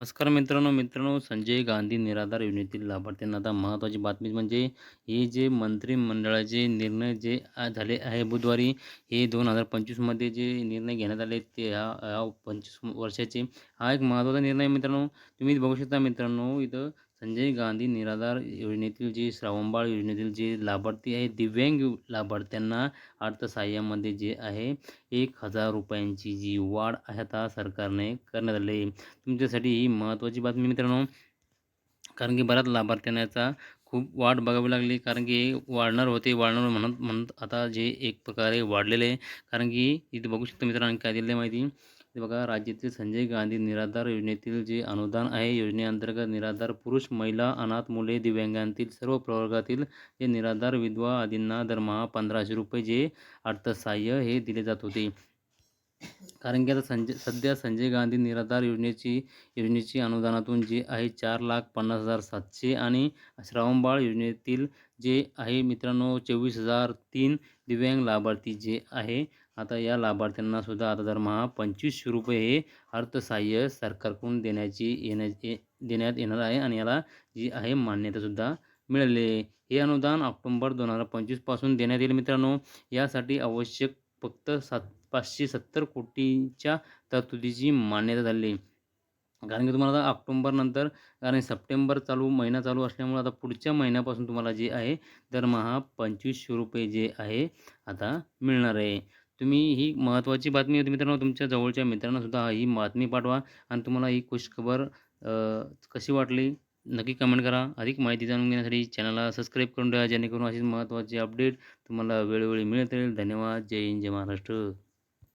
नमस्कार मित्रांनो मित्रांनो संजय गांधी निराधार योजनेतील लाभार्थ्यांना आता महत्त्वाची बातमी म्हणजे हे जे मंत्रिमंडळाचे निर्णय जे झाले आहे बुधवारी हे दोन हजार पंचवीसमध्ये जे निर्णय घेण्यात आले ते ह्या ह्या पंचवीस वर्षाचे हा एक महत्त्वाचा निर्णय मित्रांनो. तुम्ही बघू शकता मित्रांनो इथं संजय गांधी निराधार योजनेतील जे श्रावणबाळ योजनेतील जे लाभार्थी आहे दिव्यांग लाभार्थ्यांना अर्थसहाय्यामध्ये जे आहे एक हजार रुपयांची जी वाढ आहे आता सरकारने करण्यात आली आहे. तुमच्यासाठी ही महत्त्वाची बातमी मित्रांनो. कारण की बऱ्याच लाभार्थ्यांना याचा खूप वाट बघावी लागली. कारण की वाढणार होते वाढणार म्हणत म्हणत आता जे एक प्रकारे वाढलेले आहे. कारण की इथे बघू शकता मित्रांनो काय दिलं आहे माहिती? ते बघा राज्यातील संजय गांधी निराधार योजनेतील जे अनुदान आहे योजनेअंतर्गत निराधार पुरुष महिला अनाथ मुले दिव्यांगांतील सर्व प्रवर्गातील जे निराधार विधवा आदींना दरमहा पंधराशे रुपये जे अर्थसहाय्य हे दिले जात होते. कारण की आता संजय सध्या संजय गांधी निराधार योजनेची योजनेची अनुदानातून जे आहे चार लाख पन्नास हजार सातशे आणि श्रावणबाळ योजनेतील जे आहे मित्रांनो चोवीस हजार तीन दिव्यांग लाभार्थी जे आहे आता या लाभार्थ्यांना सुद्धा आता दरमहा पंचवीसशे रुपये हे अर्थसहाय्य सरकारकडून देण्याची येण्या देण्यात येणार आहे आणि याला जी आहे मान्यतासुद्धा मिळाली हे अनुदान ऑक्टोंबर दोन हजार पंचवीसपासून देण्यात येईल मित्रांनो. यासाठी आवश्यक फक्त सात पाचशे सत्तर कोटीच्या तरतुदीची मान्यता झालेली कारण की तुम्हाला आता ऑक्टोंबरनंतर कारण सप्टेंबर चालू महिना चालू असल्यामुळे आता पुढच्या महिन्यापासून तुम्हाला जे आहे दरमहा पंचवीसशे रुपये जे आहे आता मिळणार आहे. तुम्ही ही महत्त्वाची बातमी होती मित्रांनो तुमच्या जवळच्या मित्रांनासुद्धा ही बातमी पाठवा आणि तुम्हाला ही खुशखबर कशी वाटली नक्की कमेंट करा. अधिक माहिती जाणून घेण्यासाठी चॅनलला सबस्क्राईब करून ठेवा जेणेकरून अशीच महत्त्वाची अपडेट तुम्हाला वेळोवेळी मिळत राहील. धन्यवाद. जय हिंद जय महाराष्ट्र.